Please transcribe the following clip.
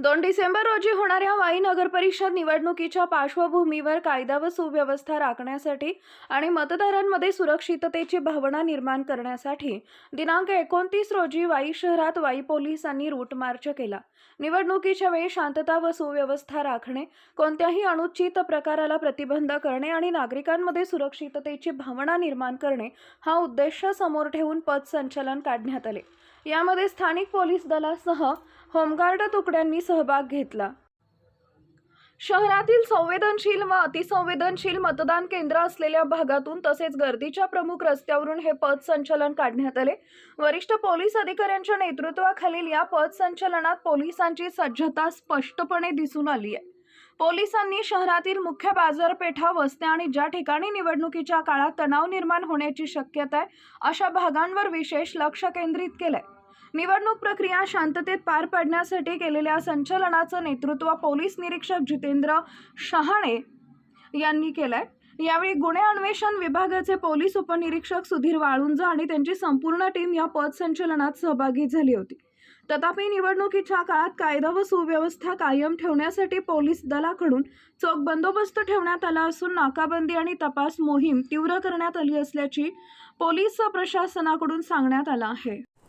दोन डिसेंबर रोजी होणाऱ्या वाई नगर परिषद निवडणुकीच्या पार्श्वभूमीवर कायदा व सुव्यवस्था राखण्यासाठी आणि मतदारांमध्ये सुरक्षिततेची भावना निर्माण करण्यासाठी दिनांक एकोणतीस रोजी वाई शहरात वाई पोलिसांनी रूट मार्च केला. निवडणुकीच्या वेळी शांतता व सुव्यवस्था राखणे कोणत्याही अनुचित प्रकाराला प्रतिबंध करणे आणि नागरिकांमध्ये सुरक्षिततेची भावना निर्माण करणे हा उद्देश समोर ठेवून पथसंचलन काढण्यात आले. यामध्ये स्थानिक पोलीस दलासह होमगार्ड तुकड्यांनी सहभाग घेतला. शहरातील संवेदनशील व अतिसंवेदनशील मतदान केंद्र असलेल्या भागातून तसेच गर्दीच्या प्रमुख रस्त्यावरून हे पथसंचलन काढण्यात आले. वरिष्ठ पोलीस अधिकाऱ्यांच्या नेतृत्वाखालील या पथसंचलनात पोलिसांची सज्जता स्पष्टपणे दिसून आली आहे. पोलिसांनी शहरातील मुख्य बाजारपेठा वस्त्या आणि ज्या ठिकाणी निवडणुकीच्या काळात तणाव निर्माण होण्याची शक्यता आहे अशा भागांवर विशेष लक्ष केंद्रित केलंय. निवडणूक प्रक्रिया शांततेत पार पाडण्यासाठी केलेल्या संचलनाचं नेतृत्व पोलीस निरीक्षक जितेंद्र शहाणे यांनी केलंय. यावेळी गुन्हे अन्वेषण विभागाचे पोलीस उपनिरीक्षक सुधीर वाळुंज आणि त्यांची संपूर्ण टीम या पथसंचलनात सहभागी झाली होती. तथापि निवडणुकीच्या काळात कायदा व सुव्यवस्था कायम ठेवण्यासाठी पोलीस दलाकडून चोख बंदोबस्त ठेवण्यात आला असून नाकाबंदी आणि तपास मोहीम तीव्र करण्यात आली असल्याची पोलीस प्रशासनाकडून सांगण्यात आलं आहे.